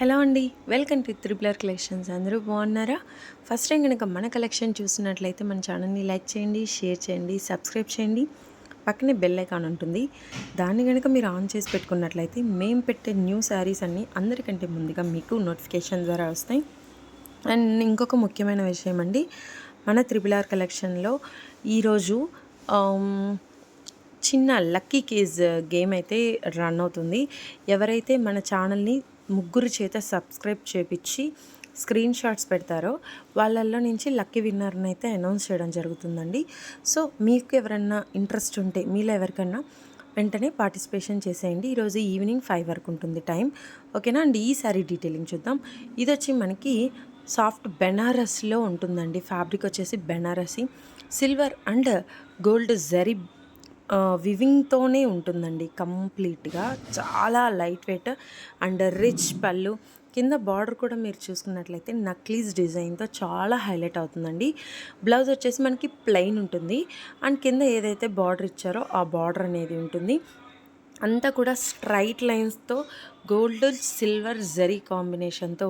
Hello అండి welcome to త్రిపులర్ collections. అందరూ బాగున్నారా? ఫస్ట్ టైం కనుక మన కలెక్షన్ చూసినట్లయితే మన ఛానల్ని లైక్ చేయండి షేర్ చేయండి సబ్స్క్రైబ్ చేయండి. పక్కనే బెల్ ఐకాన్ ఉంటుంది. దాన్ని కనుక మీరు ఆన్ చేసి పెట్టుకున్నట్లయితే మేము పెట్టే న్యూ శారీస్ అన్నీ అందరికంటే ముందుగా మీకు నోటిఫికేషన్ ద్వారా వస్తాయి. అండ్ ఇంకొక ముఖ్యమైన విషయం అండి మన త్రిపులార్ కలెక్షన్లో ఈరోజు చిన్న లక్కీ కేజ్ గేమ్ అయితే రన్ అవుతుంది. ఎవరైతే మన ఛానల్ని ముగ్గురు చేత సబ్స్క్రైబ్ చేపించి స్క్రీన్ షాట్స్ పెడతారో వాళ్ళల్లో నుంచి లక్కీ విన్నర్ని అయితే అనౌన్స్ చేయడం జరుగుతుందండి. సో మీకు ఎవరన్నా ఇంట్రెస్ట్ ఉంటే మీలో ఎవరికన్నా వెంటనే పార్టిసిపేషన్ చేసేయండి. ఈరోజు ఈవినింగ్ ఫైవ్ వరకు ఉంటుంది టైం ఓకేనా అండి? ఈసారి డీటెయిలింగ్ చూద్దాం. ఇది వచ్చి మనకి సాఫ్ట్ బెనారస్లో ఉంటుందండి. ఫ్యాబ్రిక్ వచ్చేసి Banarasi. Silver and gold zari వివింగ్తోనే ఉంటుందండి కంప్లీట్గా. చాలా లైట్ వెయిట్ అండ్ రిచ్ పళ్ళు. కింద బార్డర్ కూడా మీరు చూసుకున్నట్లయితే నక్లీస్ డిజైన్తో చాలా హైలైట్ అవుతుందండి. బ్లౌజ్ వచ్చేసి మనకి ప్లెయిన్ ఉంటుంది. అండ్ కింద ఏదైతే బార్డర్ ఇచ్చారో ఆ బార్డర్ అనేది ఉంటుంది. అంతా కూడా స్ట్రైట్ లైన్స్తో గోల్డ్ సిల్వర్ జరీ కాంబినేషన్తో